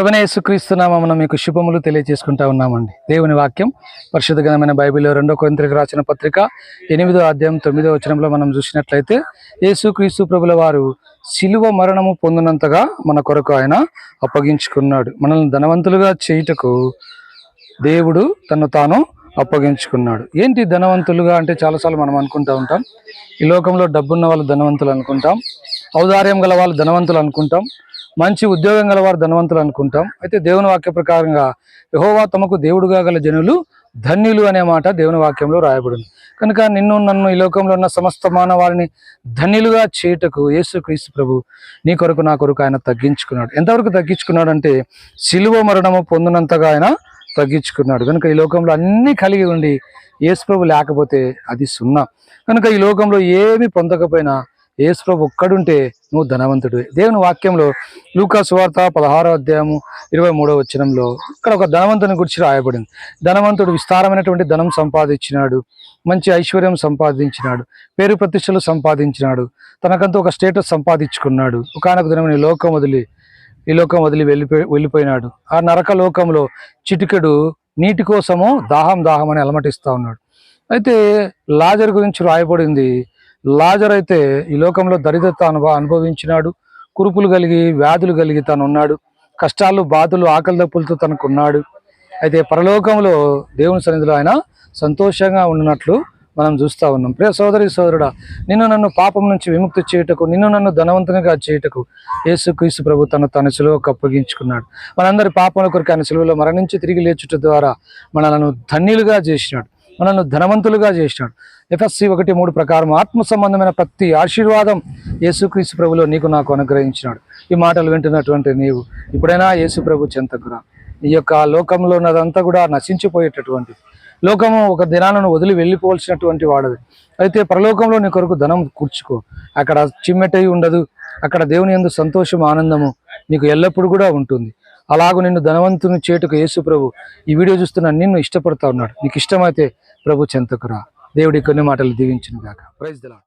ప్రభునే మీకు శుభములు తెలియజేసుకుంటా ఉన్నామండి. దేవుని వాక్యం పరిశుద్ధమైన బైబిల్లో రెండో కొంతరికి రాసిన పత్రిక ఎనిమిదో అధ్యాయం తొమ్మిదో వచనంలో మనం చూసినట్లయితే యేసుక్రీస్తు ప్రభుల వారు శిలువ మరణము పొందినంతగా మన కొరకు ఆయన అప్పగించుకున్నాడు. మనల్ని ధనవంతులుగా చేయుటకు దేవుడు తను తాను అప్పగించుకున్నాడు. ఏంటి ధనవంతులుగా అంటే చాలాసార్లు మనం అనుకుంటూ ఉంటాం. ఈ లోకంలో డబ్బున్న వాళ్ళు ధనవంతులు అనుకుంటాం. ఔదార్యం గల వాళ్ళు ధనవంతులు అనుకుంటాం. మంచి ఉద్యోగం గల వారు ధనవంతులు అనుకుంటాం. అయితే దేవుని వాక్య ప్రకారంగా యహోవా తమకు దేవుడుగా గల జనులు ధన్యులు అనే మాట దేవుని వాక్యంలో రాయబడింది. కనుక నిన్ను నన్ను ఈ లోకంలో ఉన్న సమస్త మానవాళిని ధన్యులుగా చేయుటకు యేసు క్రీస్తు ప్రభు నీ కొరకు నా కొరకు ఆయన తగ్గించుకున్నాడు. ఎంతవరకు తగ్గించుకున్నాడు అంటే శిలువ మరణము పొందినంతగా ఆయన తగ్గించుకున్నాడు. కనుక ఈ లోకంలో అన్నీ కలిగి ఉండి యేసుప్రభు లేకపోతే అది సున్నా. కనుక ఈ లోకంలో ఏమి పొందకపోయినా యేసుప్రభు ఒక్కడుంటే నువ్వు ధనవంతుడు దేవుని వాక్యంలో లూకా సువార్త పదహారో అధ్యాయము ఇరవై మూడో వచనంలో ఇక్కడ ఒక ధనవంతుని గురించి రాయబడింది. ధనవంతుడు విస్తారమైనటువంటి ధనం సంపాదించినాడు. మంచి ఐశ్వర్యం సంపాదించినాడు. పేరు ప్రతిష్టలు సంపాదించినాడు. తనకంతా ఒక స్టేటస్ సంపాదించుకున్నాడు. ఒకనొక దినమని లోకం వదిలి ఈ లోకం వదిలి వెళ్ళిపోయి వెళ్ళిపోయినాడు. ఆ నరక లోకంలో చిటికెడు నీటి కోసము దాహం దాహం అని అలమటిస్తూ ఉన్నాడు. అయితే లాజర్ గురించి రాయబడింది లాజర్ అయితే ఈ లోకంలో దరిద్రత అనుభవ అనుభవించినాడు. కురుపులు కలిగి వ్యాధులు కలిగి తను ఉన్నాడు కష్టాలు బాధలు ఆకలి దప్పులతో తనకు ఉన్నాడు అయితే పరలోకంలో దేవుని సన్నిధిలో ఆయన సంతోషంగా ఉన్నట్లు మనం చూస్తా ఉన్నాం. ప్రియ సోదరి సోదరుడా నిన్ను నన్ను పాపం నుంచి విముక్తి చేయుటకు నిన్ను నన్ను ధనవంతునిగా చేయుటకు యేసు క్రీస్తు ప్రభు తన తన సిలువకు అప్పగించుకున్నాడు మనందరి పాపముల కొరకు ఆయన సిలువలో మరణించి తిరిగి లేచుట ద్వారా మనలను ధన్యులుగా చేసినాడు. మనల్ని ధనవంతులుగా చేసినాడు. ఎఫ్ఎస్సి ఒకటి మూడు ప్రకారం ఆత్మ సంబంధమైన ప్రతి ఆశీర్వాదం యేసుక్రీస్తు ప్రభులో నీకు నాకు అనుగ్రహించినాడు. ఈ మాటలు వింటున్నటువంటి నీవు ఇప్పుడైనా యేసు ప్రభు చెంతకురా. ఈ యొక్క లోకంలో ఉన్నదంతా కూడా నశించిపోయేటటువంటి లోకము ఒక దినాలను వదిలి వెళ్ళిపోవలసినటువంటి వాడవి. అయితే పరలోకంలో నీ కొరకు ధనం కూర్చుకో. అక్కడ చిమ్మెటై ఉండదు. అక్కడ దేవుని ఎందు సంతోషం ఆనందము నీకు ఎల్లప్పుడూ కూడా ఉంటుంది. అలాగూ నిన్ను ధనవంతుని చేటుకు యేసు ప్రభు ఈ వీడియో చూస్తున్న నిన్ను ఇష్టపడతా ఉన్నాడు. నీకు ఇష్టమైతే ప్రభు చెంతకురా. దేవుడి కొన్ని మాటలు దీవించిన గాక. ప్రైజ్ దిలా